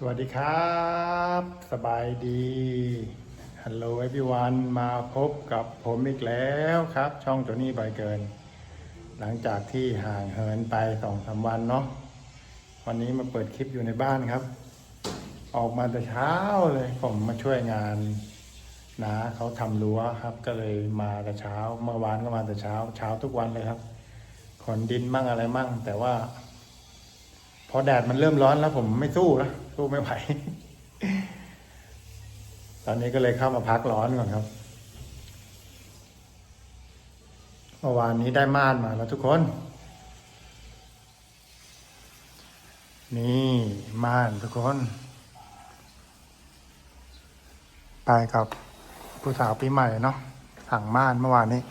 สวัสดีครับ สบายดีฮัลโหลเอพี่วันมาพบกับผมอีกแล้วครับ ช่องโจนี่บอยเกิน หลังจากที่ห่างเหินไปสองสามวันเนาะวันนี้มาเปิดคลิปอยู่ในบ้านครับ ออกมาแต่เช้าเลย ผมมาช่วยงานนาเขาทำรั้วครับ ก็เลยมาแต่เช้า เมื่อวานก็มาแต่เช้า เช้าทุกวันเลยครับขนดินมั่งอะไรมั่ง แต่ว่า พอแดดมันเริ่มร้อนแล้วผมไม่สู้แล้ว สู้ไม่ไหว ตอนนี้ก็เลยเข้ามาพักร้อนก่อนครับเมื่อวานนี้ได้ม่านมาแล้วทุกคน นี่ม่านทุกคนไปกับผู้สาวปีใหม่เนาะสั่งม่านเมื่อวานนี้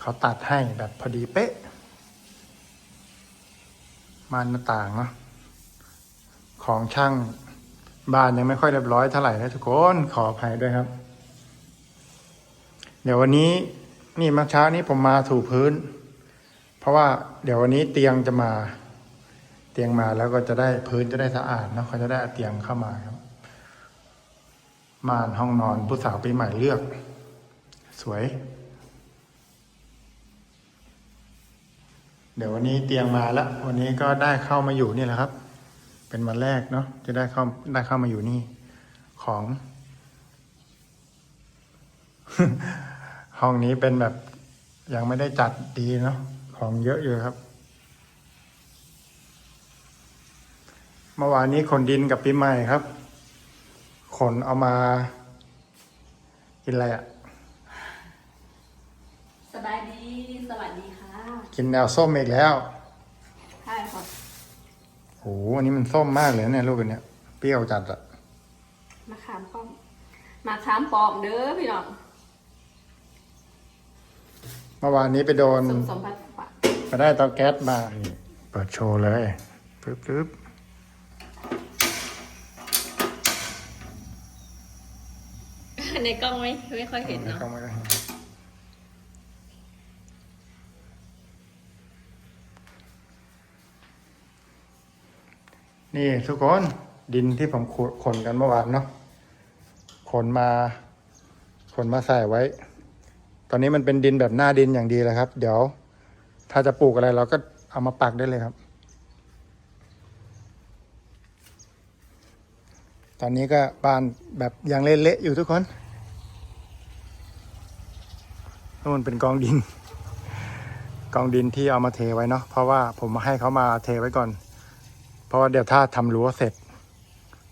เขาตัดให้แบบพอดีเป๊ะม่านหน้าต่างเนาะ ของช่างบ้านยังไม่ค่อยเรียบร้อยเท่าไหร่นะทุกคนขออภัยด้วยครับ เดี๋ยววันนี้นี่มื่อเช้านี้ผมมาถูพื้น เพราะว่าเดี๋ยววันนี้เตียงจะมา เตียงมาแล้วก็จะได้พื้นจะได้สะอาดนะเขาจะได้เอาเตียงเข้ามาครับม่านห้องนอนผู้สาวปีใหม่เลือก สวย เดี๋ยววันนี้เตียงมาแล้ววันนี้ก็ได้เข้ามาอยู่นี่แหละครับ เป็นวันแรกเนาะจะได้เข้าได้เข้ามาอยู่นี่ของ ห้องนี้เป็นแบบยังไม่ได้จัดดีเนาะของเยอะอยู่ครับเมื่อวานนี้ขนดินกับปีใหม่ครับ ขนเอามา กินอะไรอะ่ะ สบายดี สวัสดีค่ะ กินแนวส้มอีกแล้วใช่ค่ะ โหอันนี้มันส้มมากเลยเนี่ยลูกอันเนี้ยเปรี้ยวจัดอะมาขามป้อมมาขามปลอมเด้อพี่น้องเมื่อวานนี้ไปโดนสมสมพัดฝาไปได้เตาแก๊สมานี่เปิดโชว์เลยปึ๊บปึ๊บในกล้องไม่ไม่ค่อยเห็นไม่เนาะต้องไม่ต้องเห็น นี่ทุกคนดินที่ผมขนขนกันเมื่อวานเนาะขนมาขนมาใส่ไว้ ตอนนี้มันเป็นดินแบบหน้าดินอย่างดีแล้วครับ เดี๋ยว ถ้าจะปลูกอะไรเราก็เอามาปักได้เลยครับ ตอนนี้ก็บานแบบยังเละๆอยู่ทุกคนนู่นเป็นกองดิน กองดินที่เอามาเทไว้เนาะเพราะว่าผมมาให้เขามาเทไว้ก่อน เพราะว่าเดี๋ยวถ้าทำรั้วเสร็จ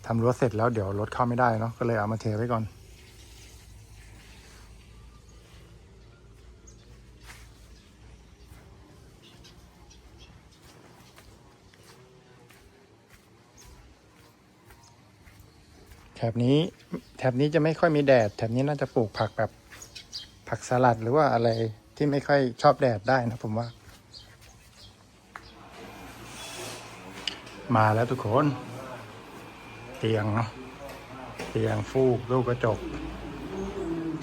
ทำรั้วเสร็จแล้วเดี๋ยวรถเข้าไม่ได้เนาะก็เลยเอามาเทไว้ก่อนแถบนี้แถบนี้จะไม่ค่อยมีแดด แถบนี้น่าจะปลูกผักแบบผักสลัดหรือว่าอะไรที่ไม่ค่อยชอบแดดได้นะผมว่า มาแล้วทุกคน เตียงเนาะเตียงฟูกลูกกระจก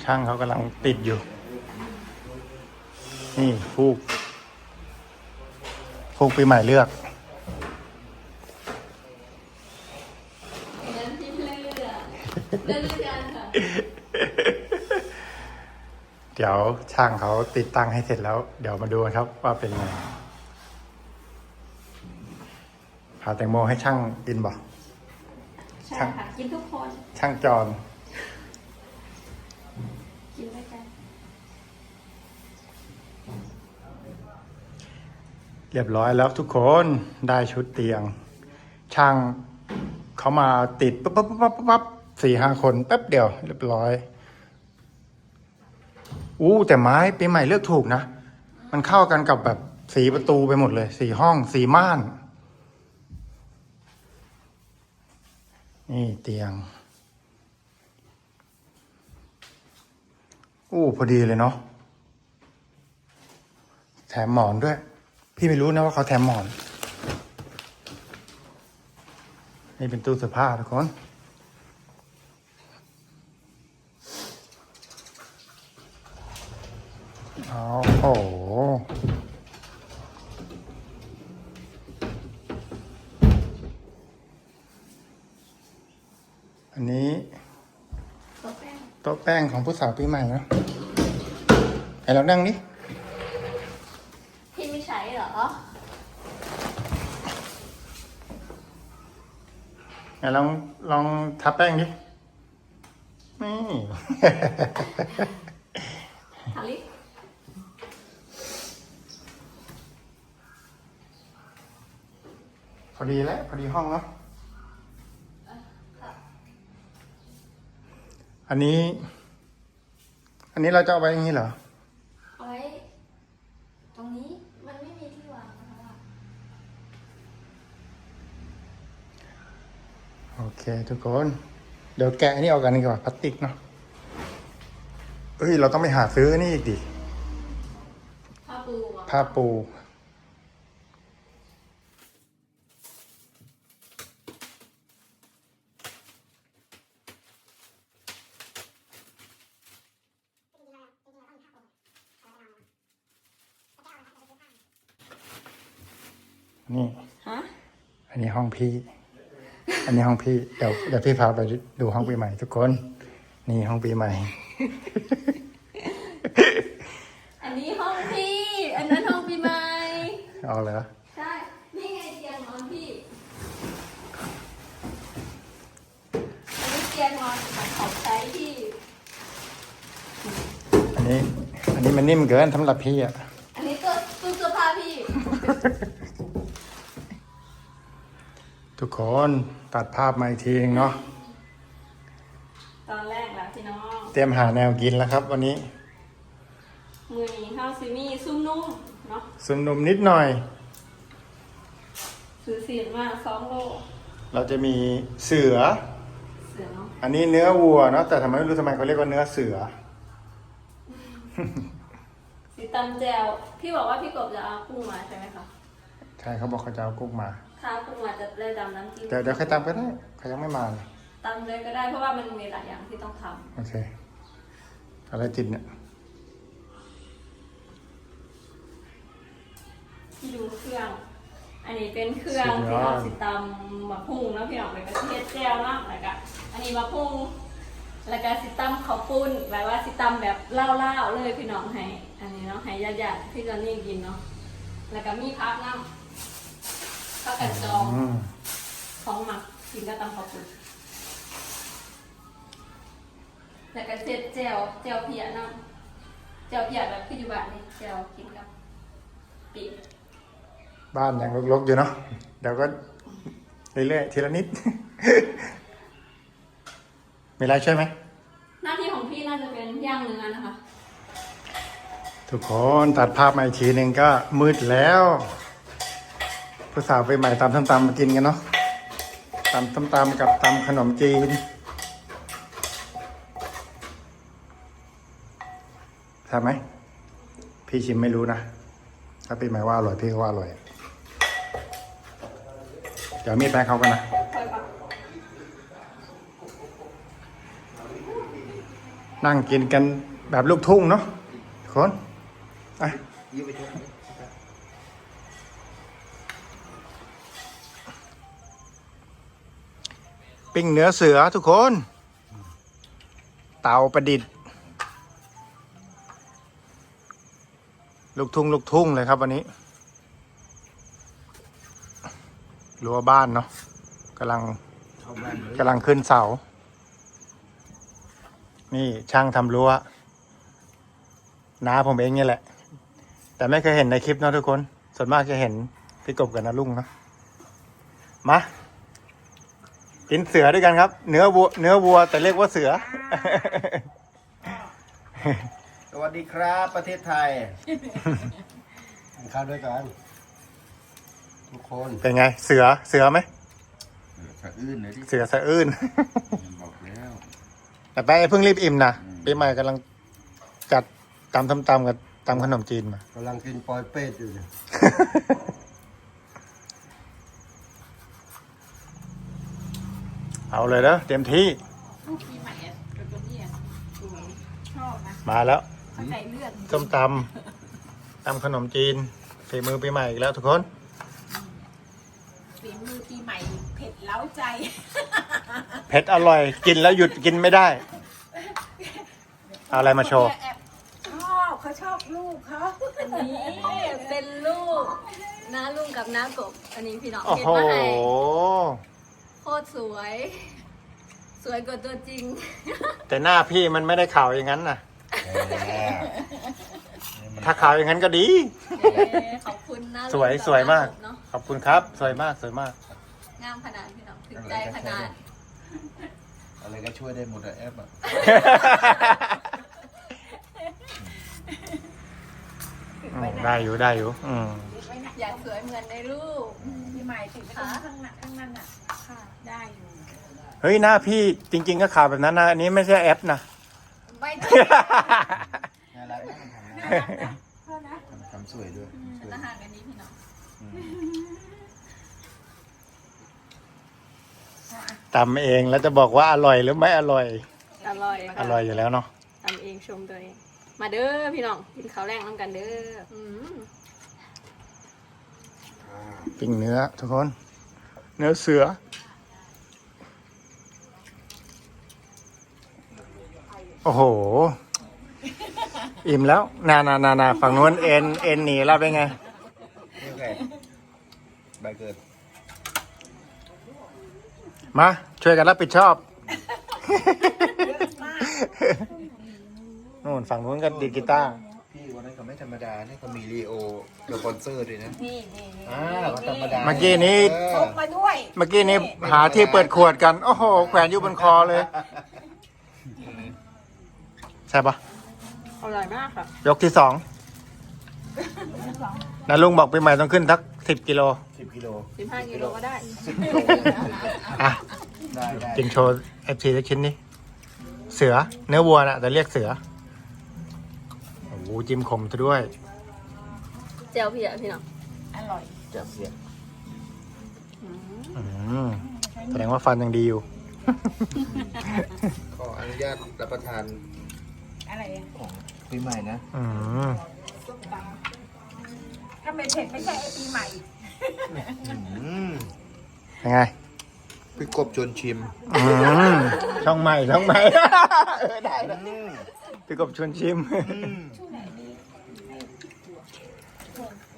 ช่างเขากำลังติดอยู่ นี่ฟูก ฟูกปีใหม่เลือกเดี๋ยวช่างเขาติดตั้งให้เสร็จแล้ว เดี๋ยวมาดูครับว่าเป็นไง พาแตงโมให้ช่างกินบ่ใช่ค่ะ กินทุกคน ช่างจอนกินด้วยกัน เรียบร้อยแล้วทุกคนได้ชุดเตียง ช่างเขามาติดปั๊บปั๊บปั๊บปั๊บปั๊บสี่ห้าคนแป๊บเดียว เรียบร้อยอู้แต่ไม้ปีใหม่เลือกถูกนะ มันเข้ากันกับแบบสีประตูไปหมดเลย สีห้อง สีม่าน นี่เตียงอู้พอดีเลยเนาะแถมหมอนด้วย พี่ไม่รู้นะว่าเขาแถมหมอน นี่เป็นตู้เสื้อผ้าทุกคน เอาโอ้โห อันนี้ ตัวแป้ง โต๊ะแป้งของผู้สาวปีใหม่เนาะไหนลองนั่งดิพี่ไม่ใช้เหรอไหนลองลองทับแป้งดินี่ทาลิปพอดีแล้วพอดีห้องเนา อันนี้ อันนี้เราจะเอาไว้อย่างนี้เหรอ เอาไว้ ตรงนี้มันไม่มีที่วางนะคะโอเค ทุกคน เดี๋ยวแกะอันนี้ออกกันดีกว่าพลาสติกเนาะเอ้ย เราต้องไปหาซื้อนี่อีกดิผ้าปูอะผ้าปู นี่ ฮะ อั นนี้ห้องพี่ อันนี้ห้องพี่ เดี๋ยวเดี๋ยวพี่พาไปดูห้องปีใหม่ทุกคน นี่ห้องปีใหม่ อันนี้ห้องพี่ อันนั้นห้องพี่ไม้เอาเลยใช่ นี่ไงเตียงนอนพี่ อันนี้เตียงนอนของของใช้พี่ อันนี้ อันนี้มันนิ่มเกินสำหรับพี่อะ อันนี้ตัวตู้เสื้อผ้าพี่ ทุกคนตัดภาพมาอีกทีเองเนาะตอนแรกแล้วพี่น้องเตรียมหาแนวกินแล้วครับ วันนี้ มือนี้ข้าวซิมี่ซุ่มนุ่มเนาะซุมนุมนิดหน่อย ซื้อเสียนมาสองโลเราจะมีเสือ เสือเนาะอันนี้เนื้อวัวเนาะแต่ทำไมไม่รู้ทำไมเขาเรียกว่าเนื้อเสือ สีตำแจวพี่บอกว่าพี่กบจะเอากุ้งมาใช่ไหมคะ ใช่เขาบอกเขาจะเอากุ้งมาถ้าเอากุ้งมาจะได้ดำน้ำจิ้มเดี๋ยวเดี๋ยวใครตามก็ได้เขายังไม่มาเลยตำเลยก็ได้เพราะว่ามันมีหลายอย่างที่ต้องทโอเค อะไรติดเนี่ยำที่ดูเครื่อง อันนี้เป็นเครื่องที่เราสิตำมะพุงแล้วพี่น้องไปกระเทียมแจ่วเนาะแล้วก็อันนี้มะพุงแล้วก็สิตำข้าวปุ้นแบบว่าสิตำแบบเล่าๆเลยพี่น้องให้ อันนี้เนาะให้ญาติๆพี่จอนนี่กินเนาะแล้วก็มีพักน้ำ ข้าวกันจองอืมของหมักกินก็ตำข้าวปุ้นแล้วก็เสร็จแจ่วแจ่วเพียเนาะแจ่วเพียแบบพี่อยู่บ้านนี่แจ่วกินกับปีกบ้านยังรกๆอยู่เนาะเดี๋ยวก็เรื่อยๆทีละนิด มีอะไรช่วยไหม หน้าที่ของพี่น่าจะเป็นย่างเนื้อนะคะ ทุกคนตัดภาพมาอีกทีหนึ่งก็มืดแล้ว ผู้สาวไปใหม่ตามส้มตำมากินกันเนาะตำส้มตำกับตำขนมจีนทำไหม พี่ชิมไม่รู้นะ ถ้าปีใหม่ว่าอร่อยพี่ก็ว่าอร่อย เดี๋ยวมีดแป้งเขากันนะนั่งกินกันแบบลูกทุ่งเนาะคนอะ ปิ้งเนื้อเสือทุกคน เตาประดิษฐ์ ลูกทุ่งลูกทุ่งเลยครับวันนี้รั้วบ้านเนาะกำลังกำลังขึ้นเสา นี่ช่างทำรั้วน้าผมเองเนี่ยแหละ แต่ไม่เคยเห็นในคลิปเนอะทุกคน ส่วนมากจะเห็นพี่กบกับนาลุงเนอะมา กินเสือด้วยกันครับ เนื้อวัวเนื้อวัวแต่เรียกว่าเสือ สวัสดีครับ ประเทศไทยกินข้าวด้วยกัน ทุกคนเป็นไง เสือเสือไหมสะอื้นเลยที่เสือสะอื้นบอกแล้วแต่ไปเพิ่งรีบอิ่มนะปีใหม่กำลังจัดตำทำตำกับตำขนมจีนมากำลังกินปอยเป็ดอยู่ เนี่ยเอาเลยเด้อเต็มที่ ลูกปีใหม่อะกับตัวนี้อะสวยชอบนะมาแล้วข้างในเลือดส้มตำตำขนมจีนฝีมือปีใหม่อีกแล้วทุกคน ฝีมือปีใหม่เผ็ดเล้าใจ เผ็ดอร่อยกินแล้วหยุดกินไม่ได้ เอาอะไรมาโชว์ชอบเขาชอบลูกเขาอันนี้เป็นลูกน้าลุงกับน้ากบอันนี้พี่น้องโอ้เห็นโห มาให้ โคตรสวย สวยกว่าตัวจริง แต่หน้าพี่มันไม่ได้ขาวอย่างนั้นนะถ้าขาวอย่างนั้นก็ดีเย้ขอบคุณนะสวยสวยมาก เนาะขอบคุณครับ สวยมากสวยมาก งามขนาดพี่น้องถึงใจขนาด อะไรก็ช่วยได้หมดอะแอปอะอืมได้อยู่ได้อยู่ อืม อยากสวยเหมือนในรูป พี่ใหม่ติดไปตรงข้างหน้าข้างนั้นอะ ค่ะ ได้อยู่ เฮ้ยหน้าพี่จริง ๆ ก็ขาวแบบนั้นนะอันนี้ไม่ใช่แอปนะ ไม่ต้องน่ารักนะมันทำน่านะรักนะพ่อนะทำทำสวยด้วยสวยอาหารอันนี้พี่น้องอืมตำเองแล้วจะบอกว่าอร่อยหรือไม่อร่อย อร่อยอร่อยอยู่แล้วเนาะทำเองชมตัวเอง มาเด้อพี่น้องกินข้าวแรงน้ำกันเด้ออืมปิ้งเนื้อทุกคน เนื้อเสือ อ้โห อิ่มแล้วนานานานาฝั่งนู้นเอ็นเอ็นหนีแล้วเป็นไงนี่ไงใบเกิดมา ช่วยกันรับผิดชอบนู่นฝั่งนู้นก็ดีดกีตาร์พี่วันนั้นเขาไม่ธรรมดานี่เขามีรีโอสปอนเซอร์ด้วยนะนี่นี่นี่อ่าเขาธรรมดาเมื่อกี้นี้เอพอกมาด้วย เมื่อกี้นี้หาที่เปิดขวดกัน โอ้โห แขวนอยู่บนคอเลย ใช่ปะอร่อยมากค่ะ ยกที่สองนะลุงบอกปีใหม่ต้องขึ้นทักสิบกิโลสิบกิโล15กิโลก็ได้สิบกิโลอะได้ได้กินโชว์เอฟซีสักชิ้นนี้ เสือ เนื้อวัวนะแต่เรียกเสือโอ้โหจิ้มขมซะด้วย เจลพี่อะพี่น้องอร่อยจับเสียงอืมแสดงว่าฟันยังดีอยู่ ขออนุญาตรับประทาน อะไรอะของปีใหม่นะอืมส้มตำถ้าไม่เผ็ดไม่ใช่ไอปีใหม่ อืมยังไงพี่กบชวนชิมอืมช่องใหม่ช่องใหม่ เออได้อืมพี่กบชวนชิม อืม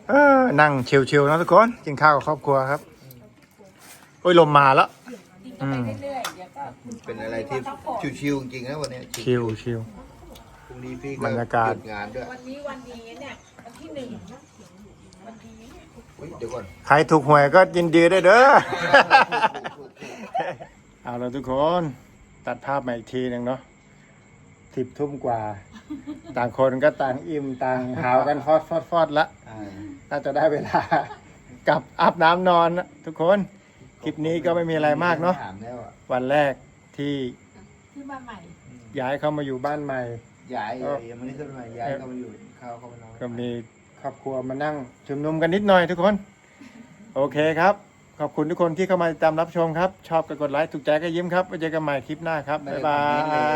เออนั่งชิวๆนะทุกคนกินข้าวกับครอบครัวครับโอ้ยลมมาแล้ว กินกันไปเรื่อยๆเดี๋ยวก็เป็นอะไรที่ชิวๆจริงๆนะวันเนี้ยชิวชิวพ รุ่งนี้พี่ก็บรรยากาศ หดงานด้วยวันนี้วันดีเนี่ยวันที่หนึ่งวันดีเนี่ยเฮ้ยเดี๋ยวก่อนใครถูกหวยก็ยินดีได้วยเด้อ เอาแล้วทุกคน ตัดภาพมาอีกทีหนึ่งเนาะสิบทุ่มกว่า ต่างคนก็ต่างอิ่มต่างหาวกันฟอดฟอดฟอดละ อ่าน่าจะได้เวลากลับอาบน้ำนอนนะทุกคน คลิปนี้ก็ไม่มีอะไรมากเนาะ ถามแล้วอะวันแรกที่ขึ้นมาใหม่ย้ายเข้ามาอยู่บ้านใหม่ ยายเออยังไม่ได้ขึ้นมายายก็มาอยู่ข้าวเขามานอนก็มีครอบครัวมานั่งชุมนุมกันนิดหน่อยทุกคน โอเคครับ ขอบคุณทุกคนที่เข้ามาติดตามรับชมครับ ชอบก็กดไลค์ถูกใจก็ยิ้มครับไว้เจอกันใหม่คลิปหน้าครับบ๊ายบาย